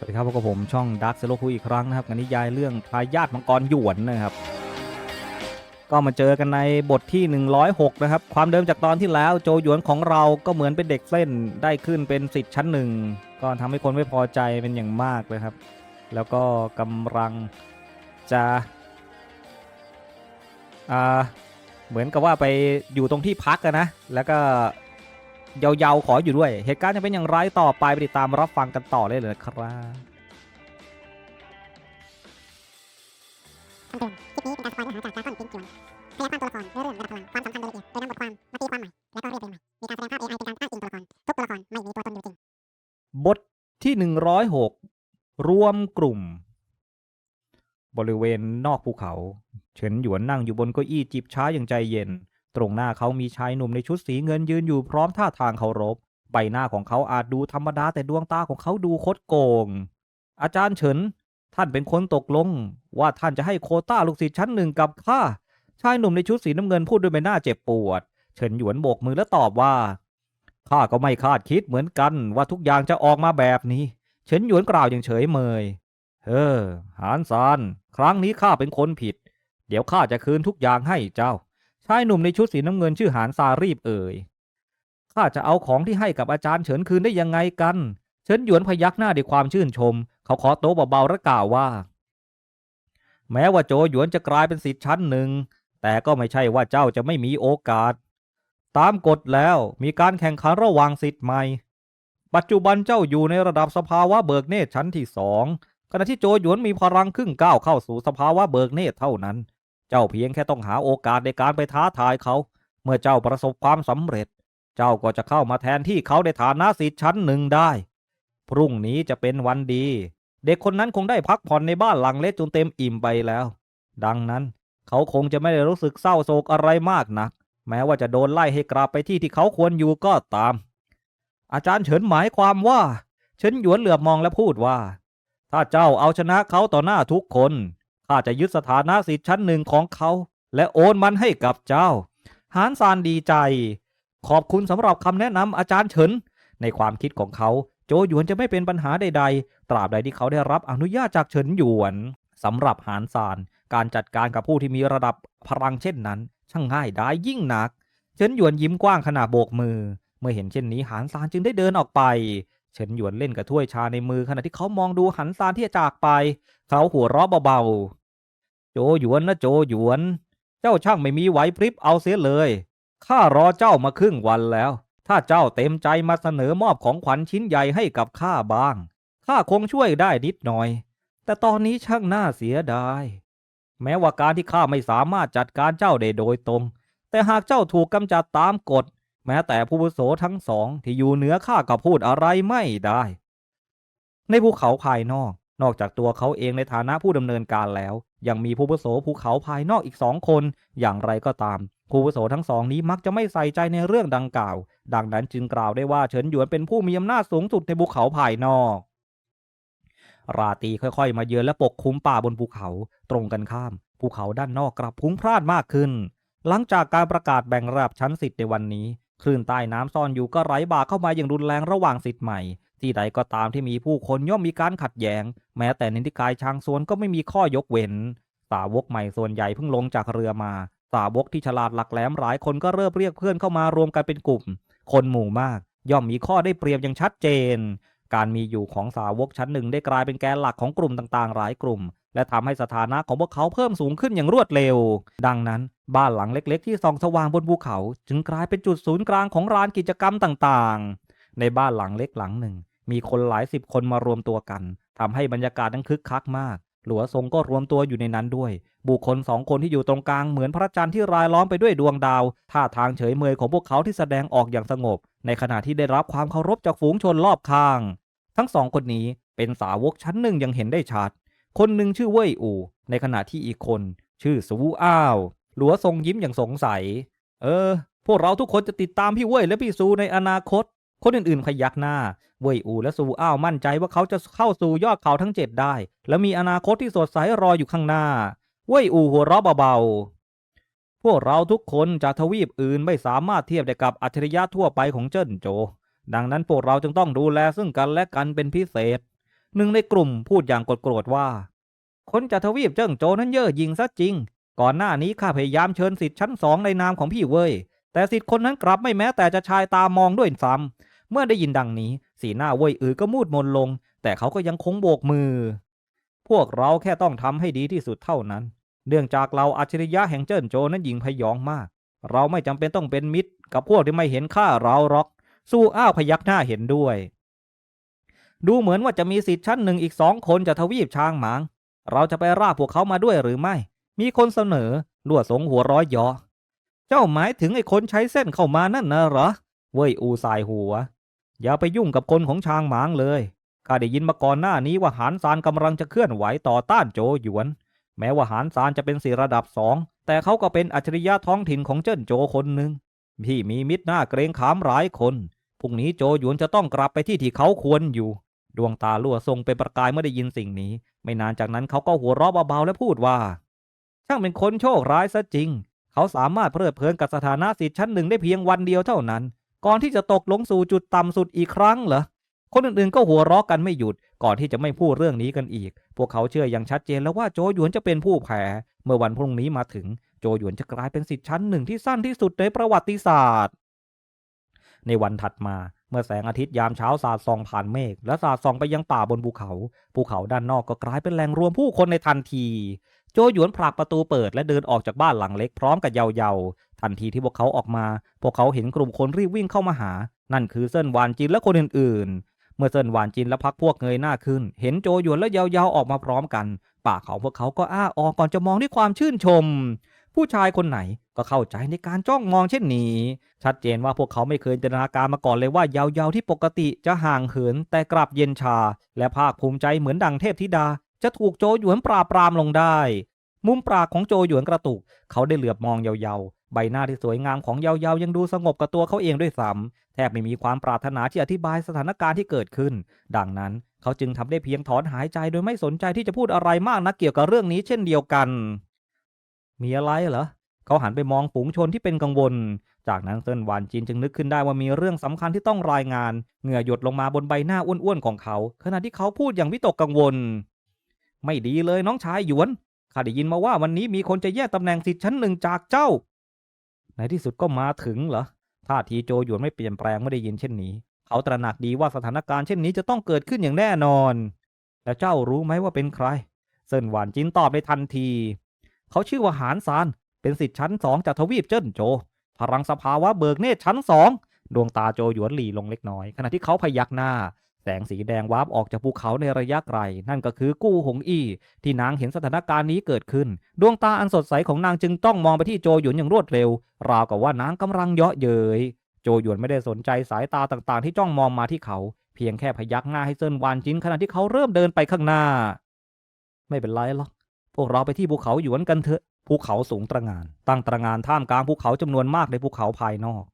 สวัสดีครับพบกับผมช่องดักเซโลคุยอีกครั้งนะครับกับนิยายเรื่องทายาทมังกรหยวนนะครับ ก็มาเจอกันในบทที่ 106 นะครับ ความเดิมจากตอนที่แล้วโจหยวนของเราก็เหมือนเป็นเด็กเส้นได้ขึ้นเป็นสิทธิ์ชั้นหนึ่งก็ทำให้คนไม่พอใจเป็นอย่างมากเลยครับ แล้วก็กำลังจะอ่าเหมือนกับว่าไปอยู่ตรงที่พักนะ แล้วก็ ยาวๆ ขออยู่ด้วย เหตุการณ์จะเป็นอย่างไรต่อไปไปติดตามรับฟังกันต่อเลยเลยครับคำเตือนคลิปนี้เป็นการสปอยเนื้อหาจากการก้อนปินจวนขยายามตัวละครเนื้อเรื่องระดับพลังความสำคัญรายละเอียดโดยนำบทความมาตีความใหม่และก็เรียบเรียงใหม่ มีการแสดงภาพ AI เป็นการอ้างอิงตัวละคร ทุกตัวละครไม่มีตัวตนอยู่จริง บทที่ 106 รวมกลุ่ม บริเวณนอกภูเขา เฉินหยวนนั่งอยู่บนเก้าอี้จิบช้าอย่างใจเย็น ตรงหน้าเขามีชายหนุ่มในชุดสีเงินยืนอยู่พร้อมท่าทางเคารพ ใบหน้าของเขาอาจดูธรรมดาแต่ดวงตาของเขาดูคดโกง อาจารย์เฉิน ท่านเป็นคนตกลง ว่าท่านจะให้โคต้าลูกศิษย์ชั้นหนึ่งกับข้า ชายหนุ่มในชุดสีน้ำเงินพูดด้วยใบหน้าเจ็บปวด เฉินหยวนโบกมือและตอบว่า ข้าก็ไม่คาดคิดเหมือนกันว่าทุกอย่างจะออกมาแบบนี้ เฉินหยวนกล่าวอย่างเฉยเมย เฮ้อ หานซาน ครั้งนี้ข้าเป็นคนผิด เดี๋ยวข้าจะคืนทุกอย่างให้เจ้าายหนุ่มในชุดสีน้ำเงินชื่อหานซารีบเอ่ย ข้าจะเอาของที่ให้กับอาจารย์เฉินคืนได้ยังไงกัน เฉินหยวนพยักหน้าด้วยความชื่นชม เขาขอโต๊ะเบาๆและกล่าวว่า แม้ว่าโจหยวนจะกลายเป็นสิทธิ์ชั้นหนึ่ง แต่ก็ไม่ใช่ว่าเจ้าจะไม่มีโอกาส ตามกฎแล้วมีการแข่งขันระหว่างสิทธิ์ใหม่ ปัจจุบันเจ้าอยู่ในระดับสภาวะเบิกเนตรชั้นที่สองขณะที่โจหยวนมีพลังครึ่งก้าวเข้าสู่สภาวะเบิกเนตรเท่านั้น เจ้าเพียงแค่ต้องหาโอกาสในการไปท้าทายเขา เมื่อเจ้าประสบความสำเร็จ เจ้าก็จะเข้ามาแทนที่เขาในฐานะสิทธิ์ชั้นหนึ่งได้ พรุ่งนี้จะเป็นวันดี เด็กคนนั้นคงได้พักผ่อนในบ้านหลังเล็กจนเต็มอิ่มไปแล้ว ดังนั้นเขาคงจะไม่ได้รู้สึกเศร้าโศกอะไรมากนัก แม้ว่าจะโดนไล่ให้กลับไปที่ที่เขาควรอยู่ก็ตาม อาจารย์เฉินหมายความว่าเฉินหยวนเหลือบมองและพูดว่า ถ้าเจ้าเอาชนะเขาต่อหน้าทุกคน ข้าจะยึดสถานะสิทธิ์ชั้นหนึ่งของเขา และโอนมันให้กับเจ้า หานซานดีใจ ขอบคุณสำหรับคำแนะนำอาจารย์เฉิน ในความคิดของเขา โจหยวนจะไม่เป็นปัญหาใด ๆ ตราบใดที่เขาได้รับอนุญาตจากเฉินหยวนสำหรับหานซาน การจัดการกับผู้ที่มีระดับพลังเช่นนั้น ช่างง่ายดายยิ่งนัก เฉินหยวนยิ้มกว้างขณะโบกมือ เมื่อเห็นเช่นนี้หานซานจึงได้เดินออกไปเฉินหยวนเล่นกับถ้วยชาในมือขณะที่เขามองดูหันซานที่จะจากไป เขาหัวเราะเบาๆ โจหยวนนะโจหยวน เจ้าช่างไม่มีไหวพริบเอาเสียเลย ข้ารอเจ้ามาครึ่งวันแล้ว ถ้าเจ้าเต็มใจมาเสนอมอบของขวัญชิ้นใหญ่ให้กับข้าบ้าง ข้าคงช่วยได้นิดหน่อย แต่ตอนนี้ช่างน่าเสียดาย แม้ว่าการที่ข้าไม่สามารถจัดการเจ้าได้โดยตรง แต่หากเจ้าถูกกำจัดตามกฎ แม้แต่ผู้อาวุโสทั้งสองที่อยู่เหนือข้าก็พูดอะไรไม่ได้ ในภูเขาภายนอก นอกจากตัวเขาเองในฐานะผู้ดำเนินการแล้ว ยังมีผู้อาวุโสภูเขาภายนอกอีกสองคน อย่างไรก็ตามผู้อาวุโสทั้งสองนี้มักจะไม่ใส่ใจในเรื่องดังกล่าว ดังนั้นจึงกล่าวได้ว่าเฉินหยวนเป็นผู้มีอำนาจสูงสุดในภูเขาภายนอก ราตรีค่อยๆ มาเยือนและปกคลุมป่าบนภูเขา ตรงกันข้าม ภูเขาด้านนอกกลับพลุ้งพลานมากขึ้น หลังจากการประกาศแบ่งระดับชั้นสิทธิ์ในวันนี้คลื่นใต้น้ำซ่อนอยู่ก็ไหลบ่าเข้ามาอย่างรุนแรงระหว่างสิทธิ์ใหม่ ที่ใดก็ตามที่มีผู้คนย่อมมีการขัดแย้ง แม้แต่ในนิกายชางซวนก็ไม่มีข้อยกเว้น สาวกใหม่ส่วนใหญ่เพิ่งลงจากเรือมา สาวกที่ฉลาดหลักแหลมหลายคนก็เริ่มเรียกเพื่อนเข้ามารวมกันเป็นกลุ่ม คนหมู่มาก ย่อมมีข้อได้เปรียบอย่างชัดเจน การมีอยู่ของสาวกชั้นหนึ่งได้กลายเป็นแกนหลักของกลุ่มต่างๆ หลายกลุ่ม และทำให้สถานะของพวกเขาเพิ่มสูงขึ้นอย่างรวดเร็ว ดังนั้นบ้านหลังเล็ก ๆ ที่ส่องสว่างบนภูเขา จึงกลายเป็นจุดศูนย์กลางของลานกิจกรรมต่างๆ ในบ้านหลังเล็กหลังหนึ่ง มีคนหลายสิบคนมารวมตัวกันทำให้บรรยากาศนั้นคึกคักมาก หลัวทรงก็รวมตัวอยู่ในนั้นด้วย บุคคลสองคนที่อยู่ตรงกลางเหมือนพระจันทร์ที่รายล้อมไปด้วยดวงดาวท่าทางเฉยเมยของพวกเขาที่แสดงออกอย่างสงบ ในขณะที่ได้รับความเคารพจากฝูงชนรอบข้าง ทั้งสองคนนี้เป็นสาวกชั้นหนึ่งยังเห็นได้ชัด คนหนึ่งชื่อเว่ยอู่ ในขณะที่อีกคน ชื่อสูอ้าว หลัวทรงยิ้มอย่างสงสัย เออ พวกเราทุกคนจะติดตามพี่เว่ยและพี่ซูในอนาคต คนอื่นๆ พยักหน้า เว่ยอูและซูอ้าวมั่นใจว่าเขาจะเข้าสู่ยอดเขาทั้งเจ็ดได้ และมีอนาคตที่สดใสรออยู่ข้างหน้า เว่ยอูหัวเราะเบาๆ พวกเราทุกคนจากทวีปอื่นไม่สามารถเทียบได้กับอัจฉริยะทั่วไปของเจิ้นโจ ดังนั้นพวกเราจึงต้องดูแลซึ่งกันและกันเป็นพิเศษ หนึ่งในกลุ่มพูดอย่างโกรธว่า คนจากทวีปเจิ้งโจนั้นเย่อหยิ่งซะจริง ก่อนหน้านี้ข้าพยายามเชิญสิทธิ์ชั้นสองในนามของพี่เว้ยแต่สิทธิ์คนนั้นกลับไม่แม้แต่จะชายตามองด้วยซ้ำ เมื่อได้ยินดังนี้ สีหน้าเว้ยอือก็มูดมนลง แต่เขาก็ยังคงโบกมือ พวกเราแค่ต้องทำให้ดีที่สุดเท่านั้น เนื่องจากเราอัจฉริยะแห่งเจิ้นโจนั้นยิงพยองมาก เราไม่จำเป็นต้องเป็นมิตร กับพวกที่ไม่เห็นค่าเราหรอก สู้อ้าวพยักหน้าเห็นด้วย ดูเหมือนว่าจะมีสิทธิ์ชั้นหนึ่งอีกสองคนจากทวีปช้างหมาง เราจะไปราพวกเขามาด้วยหรือไม่ มีคนเสนอลวดสงหัวร้อยยอเจ้าหมายถึงไอ้คนใช้เส้นเข้ามานั่นนะเหรอ เว้ยอูสายหัว อย่าไปยุ่งกับคนของช้างหมางเลยข้าได้ยินมาก่อนหน้านี้ว่าหานซานกำลังจะเคลื่อนไหวต่อต้านโจหยวน แม้ว่าหานซานจะเป็นสีระดับสองแต่เขาก็เป็นอัจฉริยะท้องถิ่นของเจิ้นโจคนหนึ่งที่มีมิตรหน้าเกรงขามหลายคนพรุ่งนี้โจหยวนจะต้องกลับไปที่ที่เขาควรอยู่ ดวงตาลั่วทรงเป็นประกายเมื่อได้ยินสิ่งนี้ ไม่นานจากนั้นเขาก็หัวเราะเบาๆและพูดว่า ช่างเป็นคนโชคร้ายซะจริง เขาสามารถเพลิดเพลินกับสถานะสิทธิ์ชั้นหนึ่งได้เพียงวันเดียวเท่านั้น ก่อนที่จะตกลงสู่จุดต่ำสุดอีกครั้งเหรอคนอื่นๆก็หัวเราะกันไม่หยุดก่อนที่จะไม่พูดเรื่องนี้กันอีก พวกเขาเชื่ออย่างชัดเจนแล้วว่าโจหยวนจะเป็นผู้แพ้เมื่อวันพรุ่งนี้มาถึงโจหยวนจะกลายเป็นสิทธิ์ชั้นหนึ่งที่สั้นที่สุดในประวัติศาสตร์ ในวันถัดมาเมื่อแสงอาทิตย์ยามเช้าสาดส่องผ่านเมฆและสาดส่องไปยังป่าบนภูเขา ภูเขาด้านนอกก็กลายเป็นแหล่งรวมผู้คนในทันที โจหยวนผลักประตูเปิดและเดินออกจากบ้านหลังเล็กพร้อมกับเยาเยาทันทีที่พวกเขาออกมา พวกเขาเห็นกลุ่มคนรีบวิ่งเข้ามาหา นั่นคือเซินหวานจินและคนอื่นๆ เมื่อเซินหวานจินและพักพวกเงยหน้าขึ้น เห็นโจหยวนและเยาเยาออกมาพร้อมกัน ปากของพวกเขาก็อ้าออกก่อนจะมองด้วยความชื่นชม ผู้ชายคนไหนก็เข้าใจในการจ้องมองเช่นนี้ ชัดเจนว่าพวกเขาไม่เคยจินตนาการมาก่อนเลยว่าเยาเยาที่ปกติจะห่างเหินแต่กลับเย็นชา และภาคภูมิใจเหมือนดังเทพธิดา จะถูกโจหยวนปราบปรามลงได้ มุมปากของโจหยวนกระตุก เขาได้เหลือบมองเยาๆใบหน้าที่สวยงามของเยาๆยังดูสงบกับตัวเขาเองด้วยซ้ำแทบไม่มีความปรารถนาที่อธิบายสถานการณ์ที่เกิดขึ้น ดังนั้นเขาจึงทำได้เพียงถอนหายใจโดยไม่สนใจที่จะพูดอะไรมากนักเกี่ยวกับเรื่องนี้เช่นเดียวกัน มีอะไรเหรอเขาหันไปมองฝูงชนที่เป็นกังวล จากนั้นเซินหวานจินจึงนึกขึ้นได้ว่ามีเรื่องสำคัญที่ต้องรายงาน เหงื่อหยดลงมาบนใบหน้าอ้วนๆของเขา ขณะที่เขาพูดอย่างวิตกกังวล ไม่ดีเลยน้องชายหยวน ข้าได้ยินมาว่าวันนี้มีคนจะแย่งตำแหน่งสิทธิ์ชั้นหนึ่งจากเจ้า ในที่สุดก็มาถึงเหรอ ท่าทีโจหยวนไม่เปลี่ยนแปลงไม่ได้ยินเช่นนี้ เขาตระหนักดีว่าสถานการณ์เช่นนี้จะต้องเกิดขึ้นอย่างแน่นอน แล้วเจ้ารู้ไหมว่าเป็นใคร เซินหวานจินตอบในทันที เขาชื่อว่าหานซาน เป็นสิทธิ์ชั้นสองจากทวีปเจิ้นโจ พลังสภาวะเบิกเนตรชั้นสอง ดวงตาโจหยวนหลีลงเล็กน้อย ขณะที่เขาพยักหน้า แสงสีแดงวาบออกจากภูเขาในระยะไกล นั่นก็คือกู้หงอี้ที่นางเห็นสถานการณ์นี้เกิดขึ้น ดวงตาอันสดใสของนางจึงต้องมองไปที่โจหยวนอย่างรวดเร็ว ราวกับว่านางกำลังเยาะเย้ยโจหยวนไม่ได้สนใจสายตาต่างๆ ที่จ้องมองมาที่เขา เพียงแค่พยักหน้าให้เซินวานจินขณะที่เขาเริ่มเดินไปข้างหน้า ไม่เป็นไรหรอกพวกเราไปที่ภูเขาหยวนกันเถอะภูเขาสูงตระหงานตั้งตระหงานท่ามกลางภูเขาจำนวนมากในภูเขาภายนอก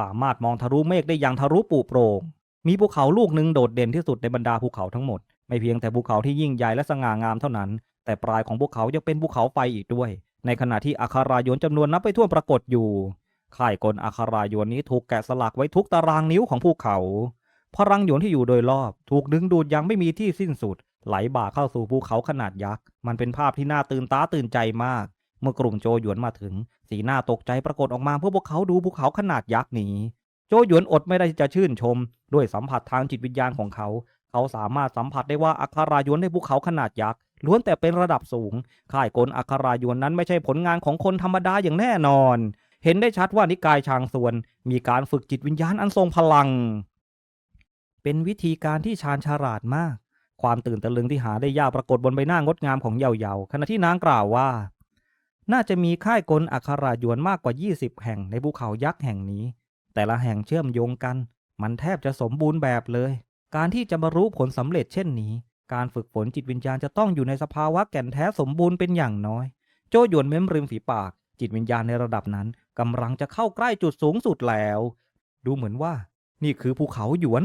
สามารถมองทะลุเมฆได้อย่างทะลุปูโปร่ง มีภูเขาลูกหนึ่งโดดเด่นที่สุดในบรรดาภูเขาทั้งหมด ไม่เพียงแต่ภูเขาที่ยิ่งใหญ่และสง่างามเท่านั้น แต่ปลายของภูเขายังเป็นภูเขาไฟอีกด้วย ในขณะที่อาคารายนจำนวนนับไปทั่วปรากฏอยู่ค่ายกลอาคารายนนี้ถูกแกะสลักไว้ทุกตารางนิ้วของภูเขาพลังหยวนที่อยู่โดยรอบ ถูกดึงดูดอยังไม่มีที่สิ้นสุด ไหลบ่าเข้าสู่ภูเขาขนาดยักษ์ มันเป็นภาพที่น่าตื่นตาตื่นใจมาก เมื่อกลุ่มโจหยวนมาถึง สีหน้าตกใจปรากฏออกมาเพื่อพวกเขาดูภูเขาขนาดยักษ์นี้ โจหยวนอดไม่ได้จะชื่นชม ด้วยสัมผัสทางจิตวิญญาณของเขา เขาสามารถสัมผัสได้ว่าอัครายวนในภูเขาขนาดยักษ์ล้วนแต่เป็นระดับสูง ค่ายกลอัครายวนนั้นไม่ใช่ผลงานของคนธรรมดาอย่างแน่นอน เห็นได้ชัดว่านิกายชางส่วน มีการฝึกจิตวิญญาณอันทรงพลัง เป็นวิธีการที่ชาญฉลาดมาก ความตื่นตะลึงที่หาได้ยากปรากฏบนใบหน้างดงามของเยาเยาขณะที่นางกล่าวว่า น่าจะมีค่ายกลอัครายวนมากกว่า 20 แห่งในภูเขายักษ์แห่งนี้ แต่ละแห่งเชื่อมโยงกัน มันแทบจะสมบูรณ์แบบเลย การที่จะบรรลุผลสำเร็จเช่นนี้ การฝึกฝนจิตวิญญาณจะต้องอยู่ในสภาวะแก่นแท้สมบูรณ์เป็นอย่างน้อย โจหยวนเม้มริมฝีปาก จิตวิญญาณในระดับนั้นกำลังจะเข้าใกล้จุดสูงสุดแล้ว ดูเหมือนว่า นี่คือภูเขาหยวน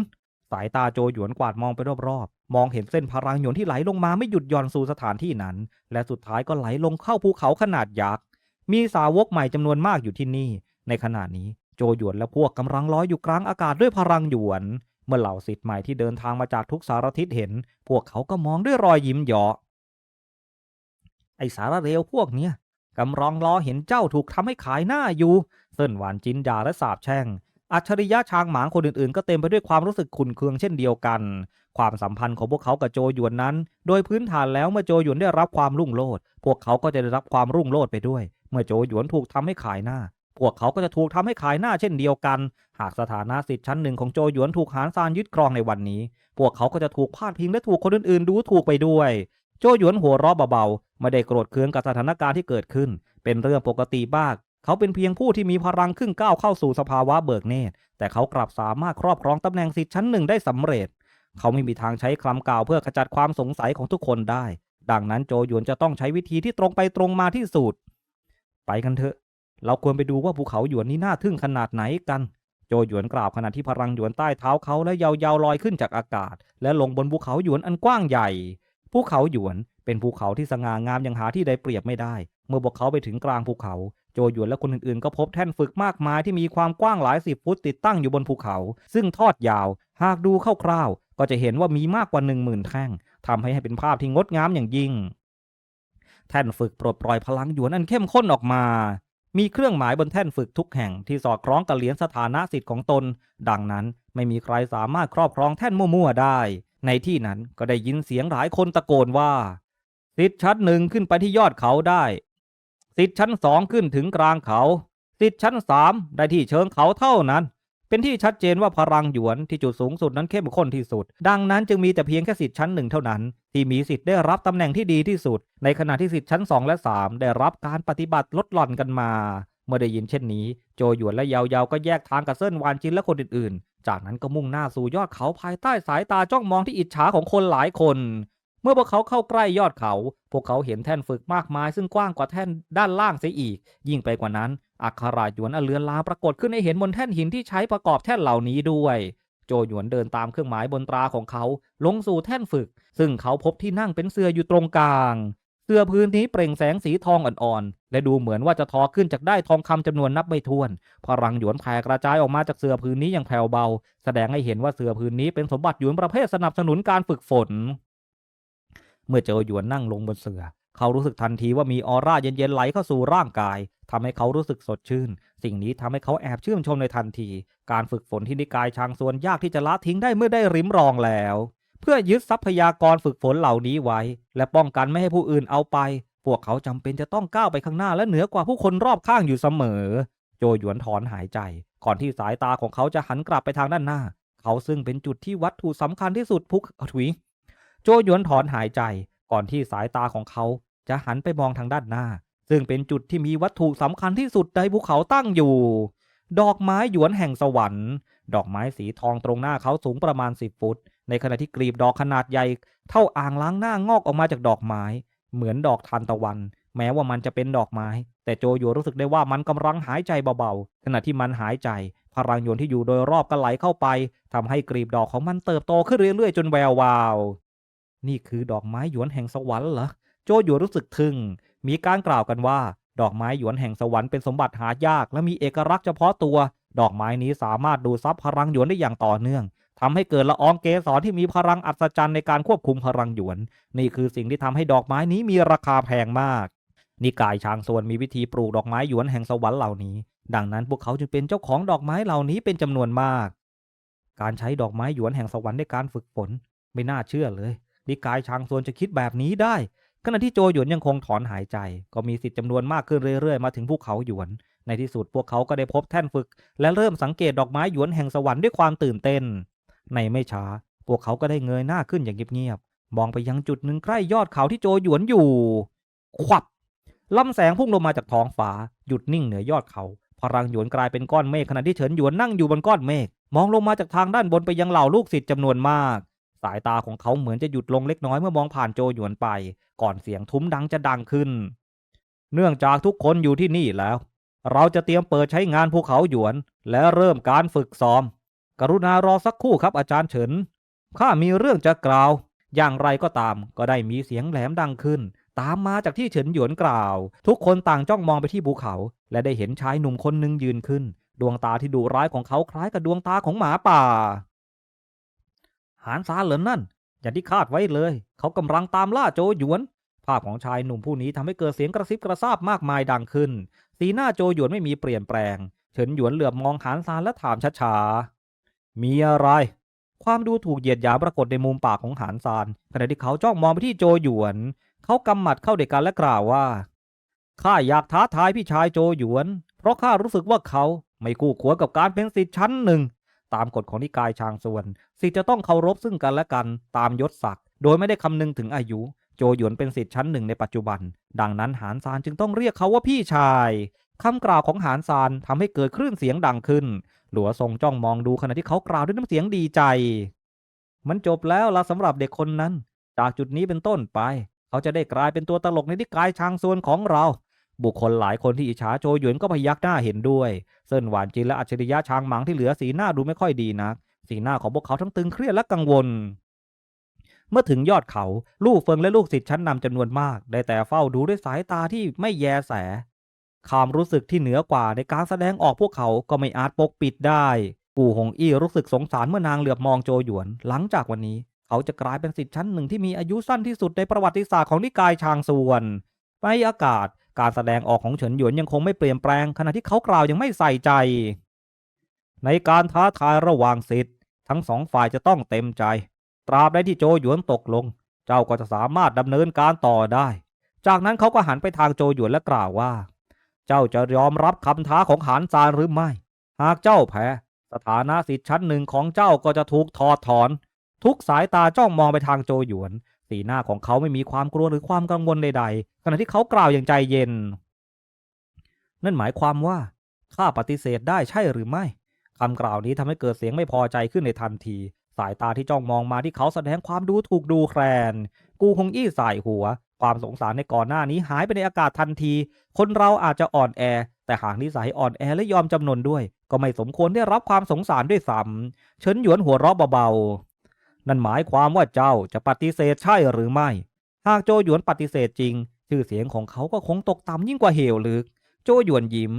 สายตาโจหยวนกวาดมองไปรอบๆมองเห็นเส้นพลังหยวนที่ไหลลงมาไม่หยุดหย่อนสู่สถานที่นั้น และสุดท้ายก็ไหลลงเข้าภูเขาขนาดยักษ์มีสาวกใหม่จำนวนมากอยู่ที่นี่ ในขณะนี้ โจหยวนและพวกกำลังลอยอยู่กลางอากาศด้วยพลังหยวน เมื่อเหล่าสิทธิ์ใหม่ที่เดินทางมาจากทุกสารทิศเห็น พวกเขาก็มองด้วยรอยยิ้มเยาะไอสารเลวพวกเนี้ยกำลังรอเห็นเจ้าถูกทำให้ขายหน้าอยู่เซินหวานจินดาและสาบแช่งอัจฉริยะช้างหมางคนอื่นๆ ก็เต็มไปด้วยความรู้สึกขุนเคืองเช่นเดียวกัน ความสัมพันธ์ของพวกเขากับโจหยวนนั้น โดยพื้นฐานแล้วเมื่อโจหยวนได้รับความรุ่งโรจน์พวกเขาก็จะได้รับความรุ่งโรจน์ไปด้วย เมื่อโจหยวนถูกทำให้ขายหน้า พวกเขาก็จะถูกทำให้ขายหน้าเช่นเดียวกัน หากสถานะสิทธิ์ชั้นหนึ่งของโจหยวนถูกหานซานยึดครองในวันนี้ พวกเขาก็จะถูกพาดพิงและถูกคนอื่นๆ ดูถูกไปด้วย โจหยวนหัวเราะเบาๆ ไม่ได้โกรธเคืองกับสถานการณ์ที่เกิดขึ้น เป็นเรื่องปกติบ้างเขาเป็นเพียงผู้ที่มีพลังครึ่งก้าวเข้าสู่สภาวะเบิกเนตร แต่เขากลับสามารถครอบครองตำแหน่งสิทธิ์ชั้นหนึ่งได้สำเร็จ เขาไม่มีทางใช้คำกล่าวเพื่อขจัดความสงสัยของทุกคนได้ ดังนั้นโจหยวนจะต้องใช้วิธีที่ตรงไปตรงมาที่สุด ไปกันเถอะ เราควรไปดูว่าภูเขาหยวนนี้น่าทึ่งขนาดไหนกัน โจหยวนกล่าวขณะที่พลังหยวนใต้เท้าเขาและยาวๆลอยขึ้นจากอากาศ และลงบนภูเขาหยวนอันกว้างใหญ่ ภูเขาหยวนเป็นภูเขาที่สง่างามอย่างหาที่ใดเปรียบไม่ได้ เมื่อพวกเขาไปถึงกลางภูเขา โจหยวนและคนอื่นๆ ก็พบแท่นฝึกมากมายที่มีความกว้างหลายสิบฟุตติดตั้งอยู่บนภูเขา ซึ่งทอดยาว หากดูคร่าวๆก็จะเห็นว่ามีมากกว่าหนึ่งหมื่นแท่งทำให้ให้เป็นภาพที่งดงามอย่างยิ่ง แท่นฝึกปลดปล่อยพลังหยวนอันเข้มข้นออกมา มีเครื่องหมายบนแท่นฝึกทุกแห่งที่สอดคล้องกับเหรียญสถานะสิทธิ์ของตน ดังนั้นไม่มีใครสามารถครอบครองแท่นมั่วๆได้ ในที่นั้นก็ได้ยินเสียงหลายคนตะโกนว่าสิทธิ์ชั้นหนึ่งขึ้นไปที่ยอดเขาได้สิทธิ์ชั้นสองขึ้นถึงกลางเขาสิทธิ์ชั้นสามได้ที่เชิงเขาเท่านั้น เป็นที่ชัดเจนว่าพลังหยวนที่จุดสูงสุดนั้นเข้มข้นที่สุด ดังนั้นจึงมีแต่เพียงแค่สิทธิ์ชั้นหนึ่งเท่านั้น ที่มีสิทธิ์ได้รับตำแหน่งที่ดีที่สุด ในขณะที่สิทธิ์ชั้นสองและสามได้รับการปฏิบัติลดหลั่นกันมา เมื่อได้ยินเช่นนี้ โจหยวนและเยาวเยาวก็แยกทางกับเซินวานจินและคนอื่นๆ จากนั้นก็มุ่งหน้าสู่ยอดเขาภายใต้สายตาจ้องมองที่อิจฉาของคนหลายคน เมื่อพวกเขาเข้าใกล้ยอดเขา พวกเขาเห็นแท่นฝึกมากมาย ซึ่งกว้างกว่าแท่นด้านล่างเสียอีก ยิ่งไปกว่านั้น อักขราหยวนอเลือนลาปรากฏขึ้นให้เห็นบนแท่นหินที่ใช้ประกอบแท่นเหล่านี้ด้วย โจหยวนเดินตามเครื่องหมายบนตราของเขา ลงสู่แท่นฝึก ซึ่งเขาพบที่นั่งเป็นเสืออยู่ตรงกลาง เสื้อพื้นนี้เปล่งแสงสีทองอ่อนๆ และดูเหมือนว่าจะทอขึ้นจากได้ทองคำจำนวนนับไม่ถ้วน พลังหยวนแผ่กระจายออกมาจากเสื้อพื้นนี้อย่างแผ่วเบา แสดงให้เห็นว่าเสื้อพื้นนี้เป็นสมบัติหยวนประเภทสนับสนุนการฝึกฝน เมื่อเจอหยวนนั่งลงบนเสือ เขารู้สึกทันทีว่ามีออร่าเย็นๆไหลเข้าสู่ร่างกายทำให้เขารู้สึกสดชื่น สิ่งนี้ทำให้เขาแอบชื่นชมในทันที การฝึกฝนที่นิกายชางส่วนยากที่จะละทิ้งได้เมื่อได้ริมรองแล้ว เพื่อยึดทรัพยากรฝึกฝนเหล่านี้ไว้ และป้องกันไม่ให้ผู้อื่นเอาไป พวกเขาจำเป็นจะต้องก้าวไปข้างหน้าและเหนือกว่าผู้คนรอบข้างอยู่เสมอ โจหยวนถอนหายใจ ก่อนที่สายตาของเขาจะหันกลับไปทางด้านหน้า เขาซึ่งเป็นจุดที่วัตถุสำคัญที่สุดพุกถุย โจหยวนถอนหายใจก่อนที่สายตาของเขาจะหันไปมองทางด้านหน้า ซึ่งเป็นจุดที่มีวัตถุสำคัญที่สุดในภูเขาตั้งอยู่ ดอกไม้หยวนแห่งสวรรค์ ดอกไม้สีทองตรงหน้าเขาสูงประมาณ10ฟุต ในขณะที่กลีบดอกขนาดใหญ่เท่าอ่างล้างหน้างอกออกมาจากดอกไม้ เหมือนดอกทานตะวัน แม้ว่ามันจะเป็นดอกไม้ แต่โจโยรู้สึกได้ว่ามันกำลังหายใจเบาๆ ขณะที่มันหายใจ พลังโยนที่อยู่โดยรอบก็ไหลเข้าไปทำให้กลีบดอกของมันเติบโตขึ้นเรื่อยๆ จนแวววาว นี่คือดอกไม้หยวนแห่งสวรรค์เหรอ โจหยวนรู้สึกทึ่ง มีการกล่าวกันว่า ดอกไม้หยวนแห่งสวรรค์เป็นสมบัติหายาก และมีเอกลักษณ์เฉพาะตัว ดอกไม้นี้สามารถดูดซับพลังหยวนได้อย่างต่อเนื่องทำให้เกิดละอองเกสรที่มีพลังอัศจรรย์ในการควบคุมพลังหยวน นี่คือสิ่งที่ทำให้ดอกไม้นี้มีราคาแพงมาก นิกายชางส่วนมีวิธีปลูกดอกไม้หยวนแห่งสวรรค์เหล่านี้ ดังนั้นพวกเขาจึงเป็นเจ้าของดอกไม้เหล่านี้เป็นจำนวนมาก การใช้ดอกไม้หยวนแห่งสวรรค์ในการฝึกฝน ไม่น่าเชื่อเลย นิกายชางส่วนจะคิดแบบนี้ได้ ขณะที่โจหยวนยังคงถอนหายใจ ก็มีสิทธิ์จำนวนมากขึ้นเรื่อยๆ มาถึงภูเขาหยวน ในที่สุดพวกเขาก็ได้พบแท่นฝึก และเริ่มสังเกตดอกไม้หยวนแห่งสวรรค์ด้วยความตื่นเต้น ในไม่ช้า พวกเขาก็ได้เงยหน้าขึ้นอย่างเงียบๆ มองไปยังจุดหนึ่งใกล้ยอดเขาที่โจหยวนอยู่ ควับลำแสงพุ่งลงมาจากท้องฟ้า หยุดนิ่งเหนือยอดเขา พลังหยวนกลายเป็นก้อนเมฆขณะที่เฉินหยวนนั่งอยู่บนก้อนเมฆ มองลงมาจากทางด้านบนไปยังเหล่าลูกศิษย์จำนวนมาก สายตาของเขาเหมือนจะหยุดลงเล็กน้อยเมื่อมองผ่านโจหยวนไป ก่อนเสียงทุ้มดังจะดังขึ้น เนื่องจากทุกคนอยู่ที่นี่แล้ว เราจะเตรียมเปิดใช้งานภูเขาหยวน และเริ่มการฝึกซ้อม กรุณารอสักครู่ครับอาจารย์เฉินข้ามีเรื่องจะกล่าว อย่างไรก็ตามก็ได้มีเสียงแหลมดังขึ้น ตามมาจากที่เฉินหยวนกล่าว ทุกคนต่างจ้องมองไปที่ภูเขา และได้เห็นชายหนุ่มคนหนึ่งยืนขึ้น ดวงตาที่ดุร้ายของเขาคล้ายกับดวงตาของหมาป่า หานซานเหรอนั่น อย่างที่คาดไว้เลย เขากำลังตามล่าโจหยวน ภาพของชายหนุ่มผู้นี้ทำให้เกิดเสียงกระซิบกระซาบมากมายดังขึ้น สีหน้าโจหยวนไม่มีเปลี่ยนแปลง เฉินหยวนเหลือบมองหานซานและถามช้าๆ มีอะไร ความดูถูกเหยียดหยามปรากฏในมุมปากของหานซานขณะที่เขาจ้องมองไปที่โจหยวน เขากำหมัดเข้าเด็กกันและกล่าวว่าข้าอยากท้าทายพี่ชายโจหยวน เพราะข้ารู้สึกว่าเขาไม่คู่ควรกับการเป็นสิทธิ์ชั้นหนึ่ง ตามกฎของนิกายชางส่วนสิทธิ์จะต้องเคารพซึ่งกันและกันตามยศศักดิ์โดยไม่ได้คำนึงถึงอายุ โจหยวนเป็นสิทธิ์ชั้นหนึ่งในปัจจุบัน ดังนั้นหานซานจึงต้องเรียกเขาว่าพี่ชายคำกล่าวของหานซานทำให้เกิดคลื่นเสียงดังขึ้น หลัวทรงจ้องมองดูขณะที่เขากล่าวด้วยน้ำเสียงดีใจ มันจบแล้วละสำหรับเด็กคนนั้น จากจุดนี้เป็นต้นไป เขาจะได้กลายเป็นตัวตลกในนิกายชางส่วนของเรา บุคคลหลายคนที่อิจฉาโจหยวนก็พยักหน้าเห็นด้วย เซินหวานจินและอัจฉริยะชางหมังที่เหลือสีหน้าดูไม่ค่อยดีนัก สีหน้าของพวกเขาทั้งตึงเครียดและกังวล เมื่อถึงยอดเขาลูกเฟิงและลูกศิษย์ชั้นนำจำนวนมาก ได้แต่เฝ้าดูด้วยสายตาที่ไม่แยแสความรู้สึกที่เหนือกว่าในการแสดงออกพวกเขาก็ไม่อาจปกปิดได้ปู่หงอี้รู้สึกสงสารเมื่อนางเหลือบมองโจหยวน หลังจากวันนี้ เขาจะกลายเป็นศิษย์ชั้นหนึ่งที่มีอายุสั้นที่สุดในประวัติศาสตร์ของนิกายชางส่วนในอากาศ การแสดงออกของเฉินหยวนยังคงไม่เปลี่ยนแปลงขณะที่เขากล่าวยังไม่ใส่ใจ ในการท้าทายระหว่างศิษย์ทั้งสองฝ่ายจะต้องเต็มใจ ตราบใดที่โจหยวนตกลง เจ้าก็จะสามารถดำเนินการต่อได้ จากนั้นเขาก็หันไปทางโจหยวนและกล่าวว่า เจ้าจะยอมรับคำท้าของหานซานหรือไม่ หากเจ้าแพ้สถานะสิทธิ์ชั้นหนึ่งของเจ้าก็จะถูกถอดถอน ทุกสายตาจ้องมองไปทางโจหยวน สีหน้าของเขาไม่มีความกลัวหรือความกังวลใด ๆ ขณะที่เขากล่าวอย่างใจเย็น นั่นหมายความว่าข้าปฏิเสธได้ใช่หรือไม่คำกล่าวนี้ทำให้เกิดเสียงไม่พอใจขึ้นในทันที สายตาที่จ้องมองมาที่เขาแสดงความดูถูกดูแคลน กูคงอี้สายหัว ความสงสารในก่อนหน้านี้หายไปในอากาศทันที คนเราอาจจะอ่อนแอ แต่หากนิสัยอ่อนแอและยอมจำนนด้วย ก็ไม่สมควรได้รับความสงสารด้วยซ้ำเฉินหยวนหัวเราะเบาๆ นั่นหมายความว่าเจ้าจะปฏิเสธใช่หรือไม่ หากโจหยวนปฏิเสธจริง ชื่อเสียงของเขาก็คงตกต่ำยิ่งกว่าเหวลึก โจหยวนยิ้ม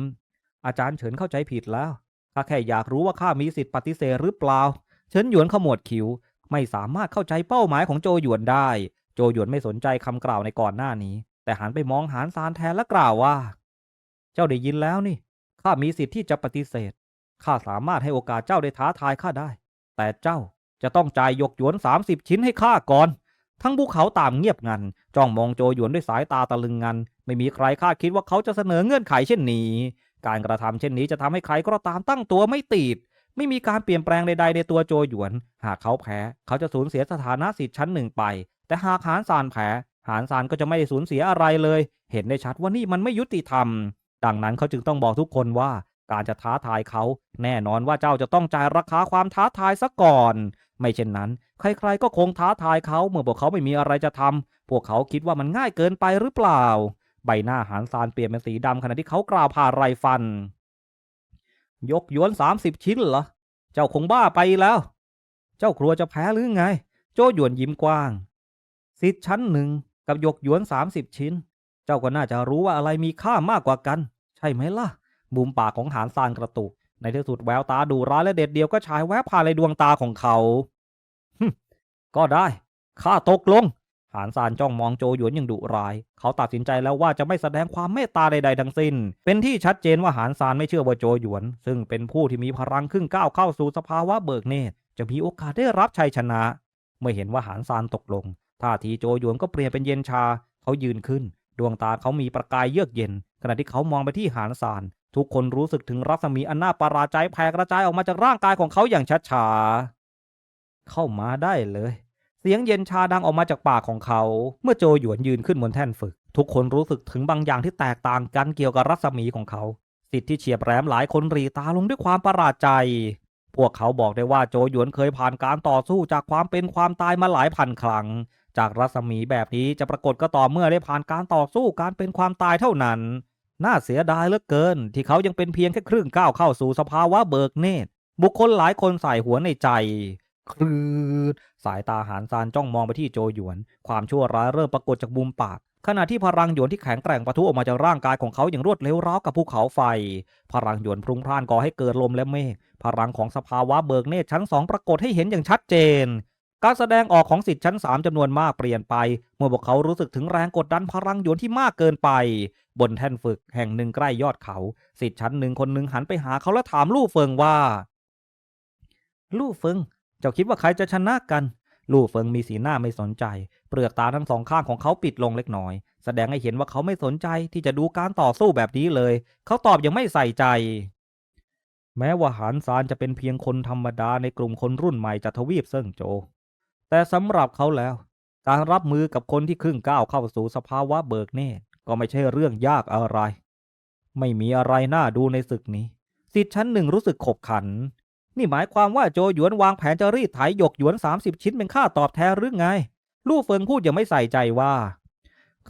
อาจารย์เฉินเข้าใจผิดแล้ว ข้าแค่อยากรู้ว่าข้ามีสิทธิ์ปฏิเสธหรือเปล่า เฉินหยวนขมวดคิ้ว ไม่สามารถเข้าใจเป้าหมายของโจหยวนได้ โจหยวนไม่สนใจคำกล่าวในก่อนหน้านี้ แต่หันไปมองหานซานแทนและกล่าวว่า เจ้าได้ยินแล้วนี่ ข้ามีสิทธิ์ที่จะปฏิเสธ ข้าสามารถให้โอกาสเจ้าได้ท้าทายข้าได้ แต่เจ้า จะต้องจ่ายยกหยวน 30 ชิ้นให้ข้าก่อน ทั้งภูเขาตามเงียบงัน จ้องมองโจหยวนด้วยสายตาตะลึงงัน ไม่มีใครคาดคิดว่าเขาจะเสนอเงื่อนไขเช่นนี้ การกระทำเช่นนี้จะทำให้ใครก็ตามตั้งตัวไม่ติด ไม่มีการเปลี่ยนแปลงใดๆในตัวโจหยวน หากเขาแพ้ เขาจะสูญเสียสถานะสิทธิ์ชั้นหนึ่งไป แต่หากหานซานแพ้หานซานก็จะไม่ได้สูญเสียอะไรเลย เห็นได้ชัดว่านี่มันไม่ยุติธรรม ดังนั้นเขาจึงต้องบอกทุกคนว่า การจะท้าทายเขา แน่นอนว่าเจ้าจะต้องจ่ายราคาความท้าทายซะก่อน ไม่เช่นนั้น ใครๆก็คงท้าทายเขาเมื่อพวกเขาไม่มีอะไรจะทำพวกเขาคิดว่ามันง่ายเกินไปหรือเปล่า ใบหน้าหานซานเปลี่ยนเป็นสีดำขณะที่เขากล่าวผ่าไรฟัน ยกหยวนสามสิบชิ้นเหรอ เจ้าคงบ้าไปแล้ว เจ้ากลัวจะแพ้หรือไง โจหยวนยิ้มกว้างสิทธิ์ชั้นหนึ่งกับยกหยวนสามสิบชิ้น เจ้าก็น่าจะรู้ว่าอะไรมีค่ามากกว่ากัน ใช่ไหมล่ะ มุมปากของหานซานกระตุก ในที่สุดแววตาดูร้ายและเด็ดเดียวก็ฉายแวบผ่านในดวงตาของเขาฮึก็ได้ ข้าตกลง หานซานจ้องมองโจหยวนอย่างดุร้าย เขาตัดสินใจแล้วว่าจะไม่แสดงความเมตตาใดๆทั้งสิ้น เป็นที่ชัดเจนว่าหานซานไม่เชื่อว่าโจหยวน ซึ่งเป็นผู้ที่มีพลังครึ่งก้าวเข้าสู่สภาวะเบิกเนตร จะมีโอกาสได้รับชัยชนะ เมื่อเห็นว่าหานซานตกลง ท่าทีโจหยวนก็เปลี่ยนเป็นเย็นชา เขายืนขึ้น ดวงตาเขามีประกายเยือกเย็น ขณะที่เขามองไปที่หานซาน ทุกคนรู้สึกถึงรัศมีอันน่าประหลาดใจแผ่กระจายออกมาจากร่างกายของเขาอย่างช้าๆเข้ามาได้เลย เสียงเย็นชาดังออกมาจากปากของเขา เมื่อโจหยวนยืนขึ้นบนแท่นฝึก ทุกคนรู้สึกถึงบางอย่างที่แตกต่างกันเกี่ยวกับรัศมีของเขาสิทธิ์ที่เฉียบแหลมหลายคนหรีตาลงด้วยความประหลาดใจ พวกเขาบอกได้ว่าโจหยวนเคยผ่านการต่อสู้จากความเป็นความตายมาหลายพันครั้ง จากรัศมีแบบนี้จะปรากฏก็ต่อเมื่อได้ผ่านการต่อสู้การเป็นความตายเท่านั้น น่าเสียดายเหลือเกิน ที่เขายังเป็นเพียงแค่ครึ่งก้าวเข้าสู่สภาวะเบิกเนตร บุคคลหลายคนใส่หัวในใจครืดสายตาหานซานจ้องมองไปที่โจหยวน ความชั่วร้ายเริ่มปรากฏจากมุมปาก ขณะที่พลังหยวนที่แข็งแกร่งปะทุออกมาจากร่างกายของเขาอย่างรวดเร็วร้าวกับภูเขาไฟ พลังหยวนพรุงพร่านก่อให้เกิดลมและเมฆพลังของสภาวะเบิกเนตรชั้นสองปรากฏให้เห็นอย่างชัดเจน การแสดงออกของสิทธิ์ชั้นสามจำนวนมากเปลี่ยนไป เมื่อพวกเขารู้สึกถึงแรงกดดันพลังหยวนที่มากเกินไป บนแท่นฝึกแห่งหนึ่งใกล้ยอดเขา สิทธิ์ชั้นหนึ่งคนหนึ่งหันไปหาเขาและถามลู่เฟิงว่า ลู่เฟิง เจ้าคิดว่าใครจะชนะกัน ลู่เฟิงมีสีหน้าไม่สนใจ เปลือกตาทั้งสองข้างของเขาปิดลงเล็กน้อย แสดงให้เห็นว่าเขาไม่สนใจที่จะดูการต่อสู้แบบนี้เลย เขาตอบอย่างไม่ใส่ใจแม้ว่าหานซานจะเป็นเพียงคนธรรมดาในกลุ่มคนรุ่นใหม่จากทวีปเซิ่งโจ แต่สำหรับเขาแล้ว การรับมือกับคนที่ครึ่งก้าวเข้าสู่สภาวะเบิกเนตรก็ไม่ใช่เรื่องยากอะไร ไม่มีอะไรน่าดูในศึกนี้ สิทธิ์ชั้นหนึ่งรู้สึกขบขัน นี่หมายความว่าโจหยวนวางแผนจะรีดไถหยกหยวน 30 ชิ้นเป็นค่าตอบแทนหรือไง ลู่เฟิงพูดอย่างไม่ใส่ใจว่า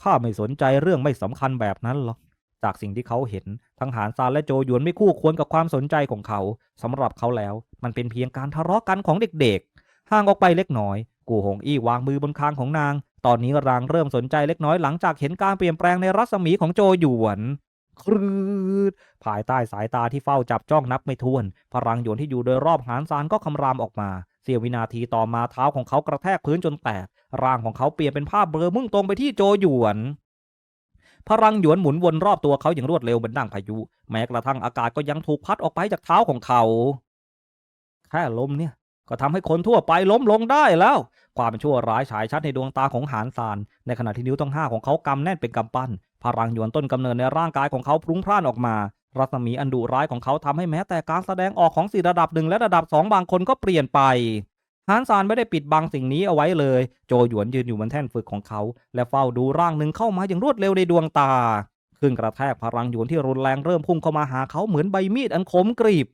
ข้าไม่สนใจเรื่องไม่สำคัญแบบนั้นหรอก จากสิ่งที่เขาเห็น ทั้งหานซานและโจหยวนไม่คู่ควรกับความสนใจของเขาสำหรับเขาแล้ว มันเป็นเพียงการทะเลาะกันของเด็กๆ ห่างออกไปเล็กน้อย กูหงอี้วางมือบนคางของนาง ตอนนี้รางเริ่มสนใจเล็กน้อยหลังจากเห็นการเปลี่ยนแปลงในรัศมีของโจหยวนครืดภายใต้สายตาที่เฝ้าจับจ้องนับไม่ถ้วน พลังหยวนที่อยู่โดยรอบหานซานก็คำรามออกมา เสี้ยววินาทีต่อมาเท้าของเขากระแทกพื้นจนแตก ร่างของเขาเปลี่ยนเป็นภาพเบลอมุ่งตรงไปที่โจหยวน พลังหยวนหมุนวนรอบตัวเขาอย่างรวดเร็วเหมือนดั่งพายุ แม้กระทั่งอากาศก็ยังถูกพัดออกไปจากเท้าของเขา แค่ลมเนี่ย ก็ทำให้คนทั่วไปล้มลงได้แล้ว ความชั่วร้ายฉายชัดในดวงตาของหานซาน ในขณะที่นิ้วทั้งห้าของเขากำแน่นเป็นกำปั้น พลังหยวนต้นกำเนิดในร่างกายของเขาพรุ้งพล่านออกมา รัศมีอันดุร้ายของเขาทำให้แม้แต่การแสดงออกของสี่ระดับหนึ่งและระดับสองบางคนก็เปลี่ยนไปฮานซานไม่ได้ปิดบังสิ่งนี้เอาไว้เลย โจหยวนยืนอยู่บนแท่นฝึกของเขา และเฝ้าดูร่างหนึ่งเข้ามาอย่างรวดเร็วในดวงตาขึ้นกระแทกพลังหยวนที่รุนแรงเริ่มพุ่งเข้ามาหาเขาเหมือนใบมีดอันคมกรีบ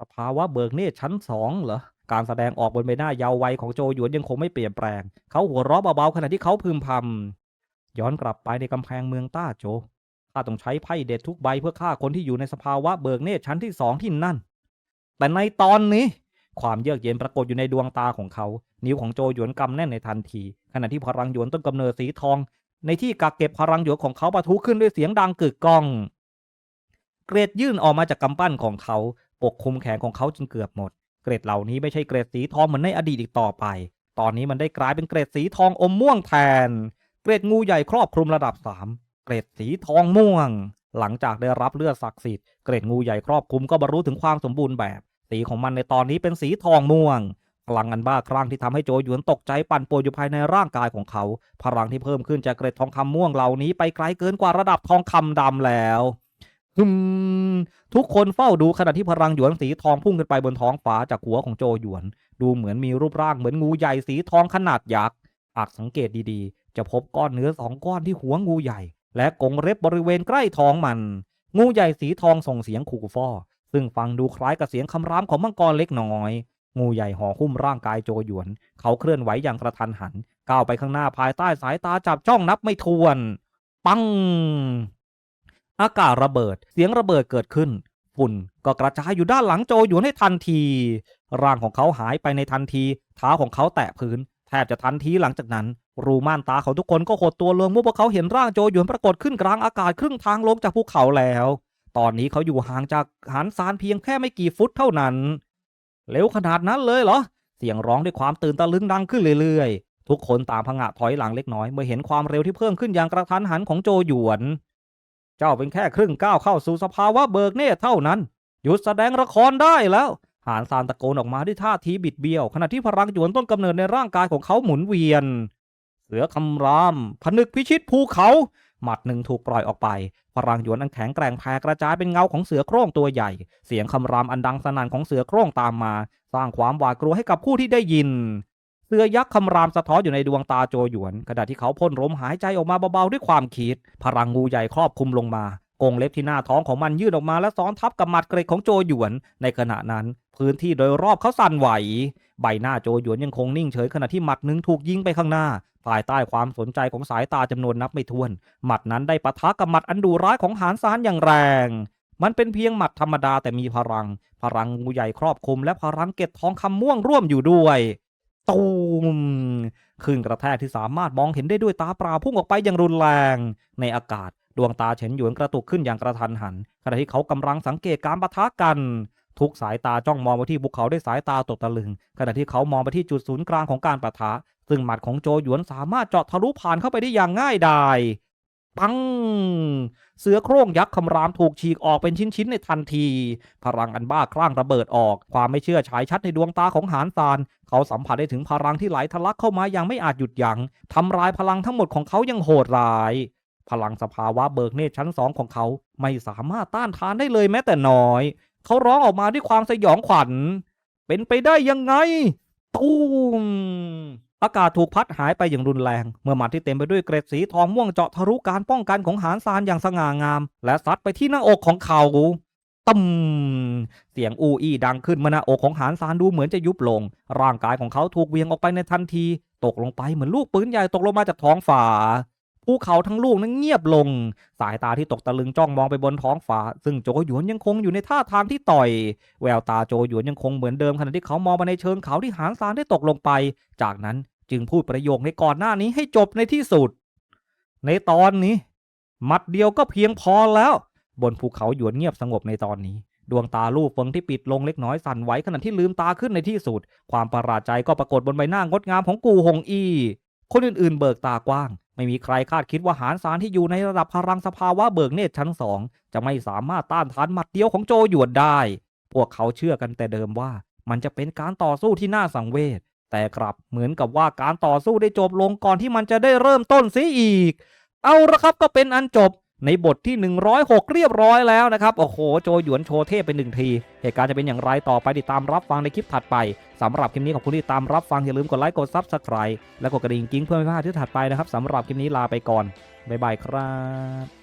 สภาวะเบิกเนตรชั้นสองเหรอ การแสดงออกบนใบหน้ายาววัยของโจหยวนยังคงไม่เปลี่ยนแปลง เขาหัวเราะเบาๆขณะที่เขาพึมพำย้อนกลับไปในกำแพงเมืองต้าโจข้าต้องใช้ไพ่เด็ดทุกใบเพื่อฆ่าคนที่อยู่ในสภาวะเบิกเนตรชั้นที่สองที่นั่น แต่ในตอนนี้ ความเยือกเย็นปรากฏอยู่ในดวงตาของเขา นิ้วของโจหยวนกำแน่นในทันที ขณะที่พลังหยวนต้นกำเนิดสีทอง ในที่กักเก็บพลังหยวนของเขาปะทุขึ้นด้วยเสียงดังกึกก้อง เกรดยื่นออกมาจากกำปั้นของเขาปกคลุมแขนของเขาจนเกือบหมด เกรดเหล่านี้ไม่ใช่เกรดสีทองเหมือนในอดีตอีกต่อไป ตอนนี้มันได้กลายเป็นเกรดสีทองอมม่วงแทน เกรดงูใหญ่ครอบคลุมระดับสามเกรดสีทองม่วง หลังจากได้รับเลือดศักดิ์สิทธิ์ เกรดงูใหญ่ครอบคลุมก็บรรลุถึงความสมบูรณ์แบบ สีของมันในตอนนี้เป็นสีทองม่วงพลังอันบ้าคลั่งที่ทำให้โจหยวนตกใจปั่นป่วนอยู่ภายในร่างกายของเขา พลังที่เพิ่มขึ้นจากเกรดทองคำม่วงเหล่านี้ไปไกลเกินกว่าระดับทองคำดำแล้ว ฮึมทุกคนเฝ้าดูขณะที่พลังหยวนสีทองพุ่งขึ้นไปบนท้องฟ้าจากหัวของโจหยวน ดูเหมือนมีรูปร่างเหมือนงูใหญ่สีทองขนาดยักษ์หากสังเกตดีๆ จะพบก้อนเนื้อสองก้อนที่หัวงูใหญ่ และกงเล็บบริเวณใกล้ท้องมัน งูใหญ่สีทองส่งเสียงขู่ฟ้อซึ่งฟังดูคล้ายกับเสียงคำรามของมังกรเล็กน้อย งูใหญ่ห่อหุ้มร่างกายโจหยวน เขาเคลื่อนไหวอย่างกระทันหัน ก้าวไปข้างหน้าภายใต้สายตาจับจ้องนับไม่ถ้วน ปัง อากาศระเบิด เสียงระเบิดเกิดขึ้น ฝุ่นก็กระจายอยู่ด้านหลังโจหยวนให้ทันที ร่างของเขาหายไปในทันที เท้าของเขาแตะพื้น แทบจะทันทีหลังจากนั้น รูม่านตาของทุกคนก็หดตัวลงเมื่อพวกเขาเห็นร่างโจหยวนปรากฏขึ้นกลางอากาศครึ่งทางลงจากภูเขาแล้ว ตอนนี้เขาอยู่ห่างจากหานซานเพียงแค่ไม่กี่ฟุตเท่านั้น เร็วขนาดนั้นเลยเหรอ เสียงร้องด้วยความตื่นตะลึงดังขึ้นเรื่อยๆ ทุกคนต่างผงะถอยหลังเล็กน้อยเมื่อเห็นความเร็วที่เพิ่มขึ้นอย่างกระทันหันของโจหยวน เจ้าเป็นแค่ครึ่งก้าวเข้าสู่สภาวะเบิกเนตรเท่านั้น หยุดแสดงละครได้แล้ว หานซานตะโกนออกมาด้วยท่าทีบิดเบี้ยว ขณะที่พลังหยวนต้นกำเนิดในร่างกายของเขาหมุนเวียน เสือคำราม ผนึกพิชิตภูเขา หมัดหนึ่งถูกปล่อยออกไป พลังหยวนอันแข็งแกร่งแผ่กระจายเป็นเงาของเสือโคร่งตัวใหญ่ เสียงคำรามอันดังสนั่นของเสือโคร่งตามมา สร้างความหวาดกลัวให้กับผู้ที่ได้ยิน เสือยักษ์คำรามสะท้อนอยู่ในดวงตาโจหยวน ขณะที่เขาพ่นลมหายใจออกมาเบาๆด้วยความคิดพลังงูใหญ่ครอบคลุมลงมากงเล็บที่หน้าท้องของมันยืดออกมาและซ้อนทับกับหมัดเกร็ดของโจหยวน ในขณะนั้น พื้นที่โดยรอบเขาสั่นไหว ใบหน้าโจหยวนยังคงนิ่งเฉยขณะที่หมัดหนึ่งถูกยิงไปข้างหน้า ภายใต้ความสนใจของสายตาจำนวนนับไม่ถ้วน หมัดนั้นได้ปะทะกับหมัดอันดุร้ายของหานซานอย่างแรง มันเป็นเพียงหมัดธรรมดาแต่มีพลัง พลังงูใหญ่ครอบคลุมและพลังเก็ดทองคำม่วงร่วมอยู่ด้วย ตูมคลื่นกระแทกที่สามารถมองเห็นได้ด้วยตาเปล่าพุ่งออกไปอย่างรุนแรง ในอากาศ ดวงตาเฉินหยวนกระตุกขึ้นอย่างกระทันหัน ขณะที่เขากำลังสังเกตการปะทะกัน ทุกสายตาจ้องมองไปที่ภูเขาด้วยสายตาตกตะลึง ขณะที่เขามองไปที่จุดศูนย์กลางของการปะทะ ซึ่งหมัดของโจหยวนสามารถเจาะทะลุผ่านเข้าไปได้อย่างง่ายดาย ปัง เสือโคร่งยักษ์คำรามถูกฉีกออกเป็นชิ้น ๆ ในทันที พลังอันบ้าคลั่งระเบิดออก ความไม่เชื่อฉายชัดในดวงตาของหานซาน เขาสัมผัสได้ถึงพลังที่ไหลทะลักเข้ามาอย่างไม่อาจหยุดยัง้งทำลายพลังทั้งหมดของเขายังโหดร้าย พลังสภาวะเบิกเนตรชั้นสองของเขาไม่สามารถต้านทานได้เลยแม้แต่น้อย เขาร้องออกมาด้วยความสยองขวัญ เป็นไปได้ยังไง ตูม อากาศถูกพัดหายไปอย่างรุนแรง เมื่อหมัดที่เต็มไปด้วยเกร็ดสีทองม่วงเจาะทะลุการป้องกันของหานซานอย่างสง่างาม และซัดไปที่หน้าอกของเขาตึมเสียงอูอี้ดังขึ้นมื่อหน้าอกของหานซานดูเหมือนจะยุบลง ร่างกายของเขาถูกเวียงออกไปในทันที ตกลงไปเหมือนลูกปืนใหญ่ตกลงมาจากท้องฟ้าภูเขาทั้งลูกนั้นเงียบลง สายตาที่ตกตะลึงจ้องมองไปบนท้องฟ้า ซึ่งโจหยวนยังคงอยู่ในท่าทางที่ต่อย แววตาโจหยวนยังคงเหมือนเดิมขณะที่เขามองไปในเชิงเขาที่หางซานได้ตกลงไป จากนั้น จึงพูดประโยคในก่อนหน้านี้ให้จบในที่สุด ในตอนนี้ หมัดเดียวก็เพียงพอแล้ว บนภูเขาหยวนเงียบสงบในตอนนี้ ดวงตาลูกเฟิงที่ปิดลงเล็กน้อยสั่นไหวขณะที่ลืมตาขึ้นในที่สุด ความประหลาดใจก็ปรากฏบนใบหน้างดงามของกูหงอี คนอื่นๆ เบิกตากว้าง ไม่มีใครคาดคิดว่าหารสารที่อยู่ในระดับพลังสภาวะเบิกเนตรชั้นสองจะไม่สามารถต้านทานหมัดเดียวของโจหยวนได้ พวกเขาเชื่อกันแต่เดิมว่ามันจะเป็นการต่อสู้ที่น่าสังเวช แต่กลับเหมือนกับว่าการต่อสู้ได้จบลงก่อนที่มันจะได้เริ่มต้นเสียอีก เอาละครับก็เป็นอันจบในบทที่ 106 เรียบร้อยแล้วนะครับ โอ้โห โจหยวนโชว์เทพเป็นหนึ่งที เหตุการณ์จะเป็นอย่างไรต่อไปติดตามรับฟังในคลิปถัดไป สำหรับคลิปนี้ขอบคุณที่ตามรับฟัง อย่าลืมกดไลค์ กดซับสไคร b e และกดกระดิ่งกิ้งเพื่อไม่พลาดที่ถัดไปนะครับ สำหรับคลิปนี้ลาไปก่อน บ๊ายบายครับ